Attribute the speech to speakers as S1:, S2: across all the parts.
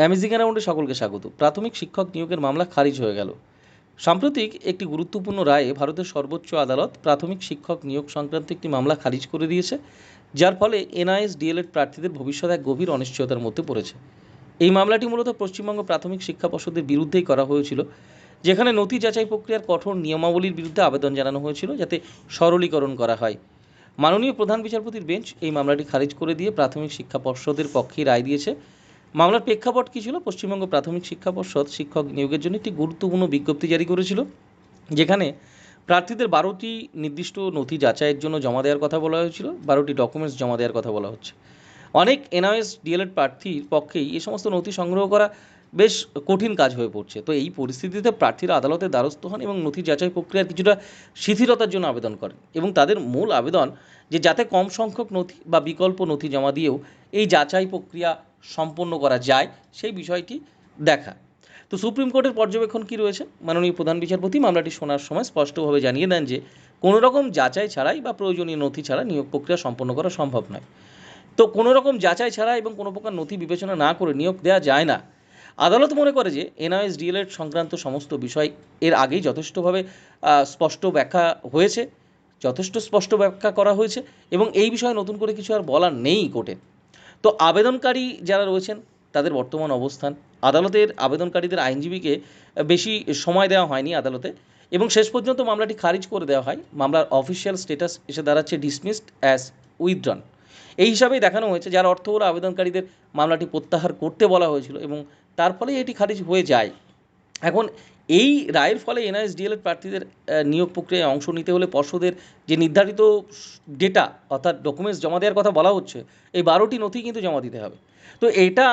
S1: Amazing রাউন্ডে সকলকে স্বাগত। প্রাথমিক শিক্ষক নিয়োগের মামলা খারিজ হয়ে গেল। সাম্প্রতিক একটি গুরুত্বপূর্ণ রায়ে ভারতের সর্বোচ্চ আদালত প্রাথমিক শিক্ষক নিয়োগ সংক্রান্ত একটি মামলা খারিজ করে দিয়েছে, যার ফলে এনআইএস, ডিএলএড প্রার্থীদের ভবিষ্যৎ এক গভীর অনিশ্চয়তার মধ্যে পড়েছে। এই মামলাটি মূলত পশ্চিমবঙ্গ প্রাথমিক শিক্ষা পর্ষদের বিরুদ্ধেই করা হয়েছিল, যেখানে নথি যাচাই প্রক্রিয়ার কঠোর নিয়মাবলীর বিরুদ্ধে আবেদন জানানো হয়েছিল যাতে সরলীকরণ করা হয়। মাননীয় প্রধান বিচারপতির বেঞ্চ এই মামলাটি খারিজ করে দিয়ে প্রাথমিক শিক্ষা পর্ষদের পক্ষেই রায় দিয়েছে। মামলার প্রেক্ষাপট কী ছিল? পশ্চিমবঙ্গ প্রাথমিক শিক্ষা পর্ষদ শিক্ষক নিয়োগের জন্য একটি গুরুত্বপূর্ণ বিজ্ঞপ্তি জারি করেছিল, যেখানে প্রার্থীদের বারোটি নির্দিষ্ট নথি যাচাইয়ের জন্য জমা দেওয়ার কথা বলা হয়েছিল, বারোটি ডকুমেন্টস জমা দেওয়ার কথা বলা হচ্ছে। অনেক এনআইএস ডিএলএড প্রার্থীর পক্ষেই এই সমস্ত নথি সংগ্রহ করা বেশ কঠিন কাজ হয়ে পড়ছে। তো এই পরিস্থিতিতে প্রার্থীরা আদালতে দ্বারস্থ হন এবং নথি যাচাই প্রক্রিয়ার কিছুটা শিথিলতার জন্য আবেদন করেন এবং তাদের মূল আবেদন যে যাতে কম সংখ্যক নথি বা বিকল্প নথি জমা দিয়েও এই যাচাই প্রক্রিয়া সম্পন্ন করা যায়, সেই বিষয়টি দেখা। তো সুপ্রিম কোর্টের পর্যবেক্ষণ কী রয়েছে? মাননীয় প্রধান বিচারপতি মামলাটি শোনার সময় স্পষ্টভাবে জানিয়ে দেন যে কোনো রকম যাচাই ছাড়াই বা প্রয়োজনীয় নথি ছাড়া নিয়োগ প্রক্রিয়া সম্পন্ন করা সম্ভব নয়। তো কোনো রকম যাচাই ছাড়া এবং কোনো প্রকার নথি বিবেচনা না করে নিয়োগ দেওয়া যায় না। আদালত মনে করে যে, এনআইএস ডিএলএড সংক্রান্ত সমস্ত বিষয় এর আগেই যথেষ্টভাবে স্পষ্ট ব্যাখ্যা হয়েছে, যথেষ্ট স্পষ্ট ব্যাখ্যা করা হয়েছে এবং এই বিষয়ে নতুন করে কিছু আর বলার নেই কোর্টে। তো আবেদনকারী যারা রয়েছেন, তাদের বর্তমান অবস্থান। আদালতের আবেদনকারীদের আইনজীবীকে বেশি সময় দেওয়া হয়নি আদালতে এবং শেষ পর্যন্ত মামলাটি খারিজ করে দেওয়া হয়। মামলার অফিসিয়াল স্টেটাস এসে দাঁড়াচ্ছে ডিসমিসড অ্যাজ উইথড্রন। এই হিসাবেই দেখানো হয়েছে, যার অর্থ হলো আবেদনকারীদের মামলাটি প্রত্যাহার করতে বলা হয়েছিল এবং তার ফলেই এটি খারিজ হয়ে যায়। এখন এই রায়ের ফলে এনআইএস ডিএলএড প্রার্থীদের নিয়োগ প্রক্রিয়ায় অংশ নিতে হলে পর্ষদের যে নির্ধারিত ডেটা, অর্থাৎ ডকুমেন্টস জমা দেওয়ার কথা বলা হচ্ছে, এই বারোটি নথি কিন্তু জমা দিতে হবে। তো এটা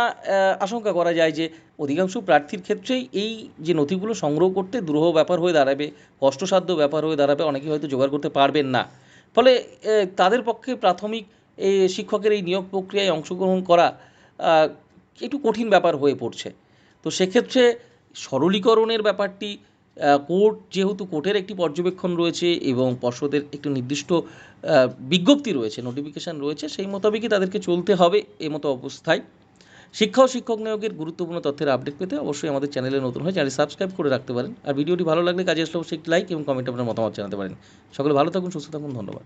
S1: আশঙ্কা করা যায় যে অধিকাংশ প্রার্থীর ক্ষেত্রেই এই যে নথিগুলো সংগ্রহ করতে দুরূহ ব্যাপার হয়ে দাঁড়াবে, কষ্টসাধ্য ব্যাপার হয়ে দাঁড়াবে, অনেকেই হয়তো জোগাড় করতে পারবেন না। ফলে তাদের পক্ষে প্রাথমিক শিক্ষকের এই নিয়োগ প্রক্রিয়ায় অংশগ্রহণ করা একটু কঠিন ব্যাপার হয়ে পড়ছে। তো সেক্ষেত্রে সরলীকরণের ব্যাপারটি কোর্ট যেহেতু কোর্টের একটি পর্যবেক্ষণ রয়েছে এবং পর্ষদের একটি নির্দিষ্ট বিজ্ঞপ্তি রয়েছে নোটিফিকেশান রয়েছে, সেই মোতাবেকই তাদেরকে চলতে হবে এই মতো অবস্থায়। শিক্ষা ও শিক্ষক নিয়োগের গুরুত্বপূর্ণ তথ্যের আপডেট পেতে অবশ্যই আমাদের চ্যানেলে নতুন হয় চ্যানেল সাবস্ক্রাইব করে রাখতে পারেন। আর ভিডিওটি ভালো লাগলে কাজে আসলে অবশ্যই একটি লাইক এবং কমেন্ট আপনার মতামত জানাতে পারেন। সকলে ভালো থাকুন, সুস্থ থাকুন, ধন্যবাদ।